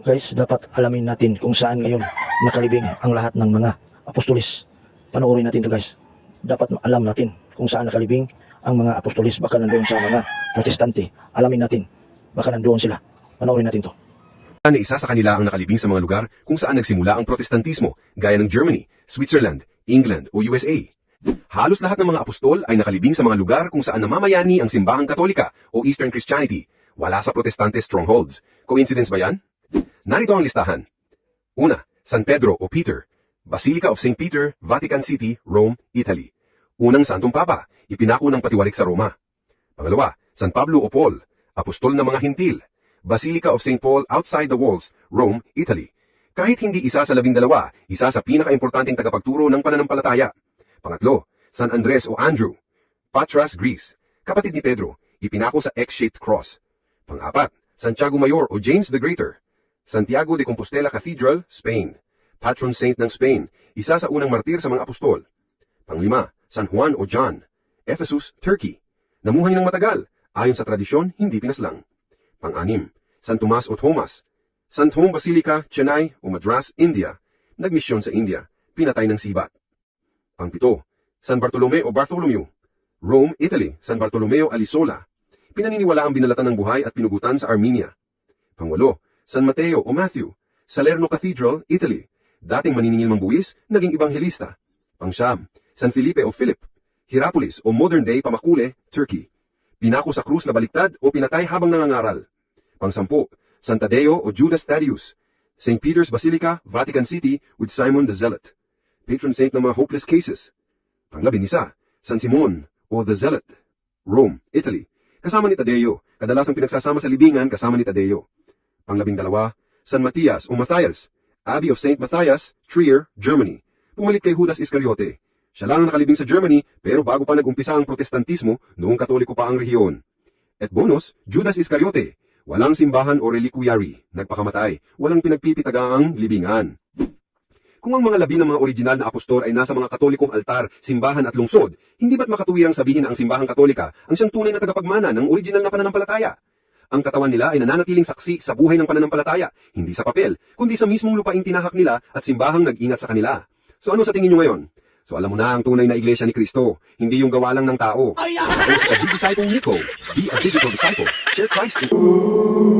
Guys, dapat alamin natin kung saan ngayon nakalibing ang lahat ng mga apostolis. Panoorin natin to guys. Dapat alam natin kung saan nakalibing ang mga apostolis. Baka nandoon sa mga protestante. Alamin natin. Baka nandoon sila. Panoorin natin to. na isa sa kanila ang nakalibing sa mga lugar kung saan nagsimula ang protestantismo, gaya ng Germany, Switzerland, England o USA. Halos lahat ng mga apostol ay nakalibing sa mga lugar kung saan namamayani ang simbahang katolika o Eastern Christianity, wala sa protestante strongholds. Coincidence ba yan? Narito ang listahan. Una, San Pedro o Peter, Basilica of St. Peter, Vatican City, Rome, Italy. Unang Santong Papa, ipinako ng patiwalik sa Roma. Pangalawa, San Pablo o Paul, Apostol ng mga Hintil, Basilica of St. Paul outside the walls, Rome, Italy. Kahit hindi isa sa labing dalawa, isa sa pinakaimportanteng tagapagturo ng pananampalataya. Pangatlo, San Andres o Andrew, Patras, Greece, kapatid ni Pedro, ipinako sa X-shaped cross. Pangapat, Santiago Mayor o James the Greater, Santiago de Compostela Cathedral, Spain, patron saint ng Spain, isa sa unang martir sa mga apostol. Panglima, San Juan o John, Ephesus, Turkey. Namuhay ng matagal, ayon sa tradisyon, hindi pinaslang. Pang-anim, San Tomas o Thomas, San Thome Basilica, Chennai o Madras, India. Nagmisyon sa India, pinatay ng sibat. Pangpito, San Bartolome o Bartholomew, Rome, Italy, San Bartolomeo Alisola. Pinaniniwala ang binalatan ng buhay at pinugutan sa Armenia. Pangwalo, San Mateo o Matthew, Salerno Cathedral, Italy. Dating maniningil mang buwis, naging ibanghelista. Pangsyam, San Felipe o Philip, Hierapolis o modern-day Pamakule, Turkey. Pinako sa krus na baliktad o pinatay habang nangangaral. Pangsampu, San Tadeo o Judas Thaddeus, St. Peter's Basilica, Vatican City with Simon the Zealot. Patron saint ng mga hopeless cases. Panglabinisa, San Simon o the Zealot, Rome, Italy. Kasama ni Tadeo, kadalasang pinagsasama sa libingan kasama ni Tadeo. Panglabing dalawa, San Matias o Matthias, Abbey of St. Matthias, Trier, Germany. Pumalit kay Judas Iscariote. Siya lang ang nakalibing sa Germany pero bago pa nag-umpisa ang protestantismo noong katoliko pa ang rehiyon. At bonus, Judas Iscariote. Walang simbahan o reliquary. Nagpakamatay. Walang pinagpipitagaang libingan. Kung ang mga labi ng mga original na apostol ay nasa mga katolikong altar, simbahan at lungsod, hindi ba't makatuwirang sabihin na ang simbahang katolika ang siyang tunay na tagapagmana ng original na pananampalataya? Ang katawan nila ay nananatiling saksi sa buhay ng pananampalataya, hindi sa papel, kundi sa mismong lupaing tinahak nila at simbahang nag-ingat sa kanila. So ano sa tingin nyo ngayon? So alam mo na ang tunay na iglesia ni Kristo, hindi yung gawa lang ng tao. Host of The Disciple Nico, be a digital disciple, share Christ in...